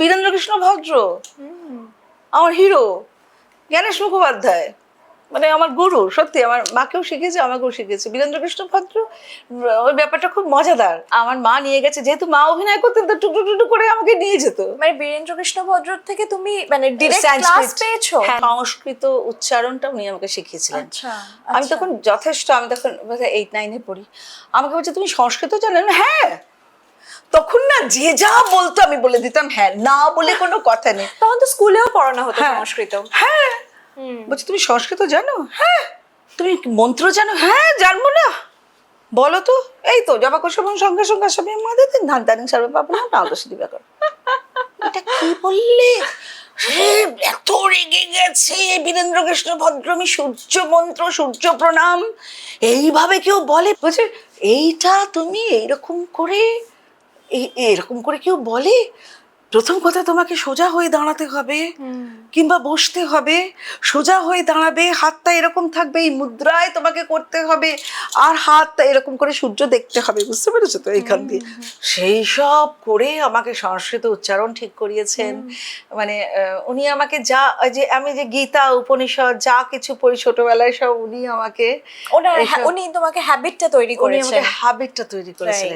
বীরেন্দ্র কৃষ্ণ ভদ্র। আমার হিরো। জ্ঞানেশ মুখোপাধ্যায়। মানে আমার গুরু সত্যি আমার মাকেও শিখেছে আমাকেও শিখেছে বীরেন্দ্র কৃষ্ণ ভদ্র ওই ব্যাপারটা খুব মজাদার। আমার মা নিয়ে গেছে যেহেতু মা অভিনয় করতেন তো টুকটু টুকটু করে আমাকে নিয়ে যেত। মানে বীরেন্দ্র কৃষ্ণ ভদ্র থেকে তুমি মানে সংস্কৃত পেয়েছ? হ্যাঁ, সংস্কৃত উচ্চারণটা উনি আমাকে শিখিয়েছিলেন। আচ্ছা আমি তখন যথেষ্ট আমি তখন এইট নাইনে পড়ি। আমাকে বলছে তুমি সংস্কৃত জানো? আমি হ্যাঁ। যে যা বলতো আমি বলে দিতাম হ্যাঁ না বলে কোনো কথা নেই। তখন তো স্কুলেও পড়ানো হতো হ্যাঁ। সংস্কৃত। হ্যাঁ। বলছি তুমি সংস্কৃত জানো? হ্যাঁ। তুমি মন্ত্র জানো? হ্যাঁ জানব না। বলো তো। এই তো জবা কুসুম সঙ্গে সঙ্গে সবই আমাদের ধান দানিং সর্বে পাবো না তো সিদ্ধি ব্যাকরণ। এটা কি বললে? এত রেগে গেছে। বীরেন্দ্র কৃষ্ণ ভদ্রমী সূর্য মন্ত্র সূর্য প্রণাম। এইভাবে কেউ বলে? বলছে এইটা তুমি এইরকম করে এরকম করে কেউ বলে? প্রথম কথা তোমাকে সোজা হয়ে দাঁড়াতে হবে কিংবা বসতে হবে। সোজা হয়ে দাঁড়াবে হাতটা এরকম থাকবে এই মুদ্রায় তোমাকে করতে হবে আর হাতটা এরকম করে সূর্য দেখতে হবে বুঝতে পেরেছ তো এইখান দিয়ে? সেই সব করে আমাকে সংস্কৃত উচ্চারণ ঠিক করিয়েছেন। মানে উনি আমাকে যা যে আমি যে গীতা উপনিষদ যা কিছু পড়ি ছোটবেলায় সব উনি আমাকে উনি তোমাকে হ্যাবিটটা তৈরি করেছেন। হ্যাবিটটা তৈরি করেছিলেন।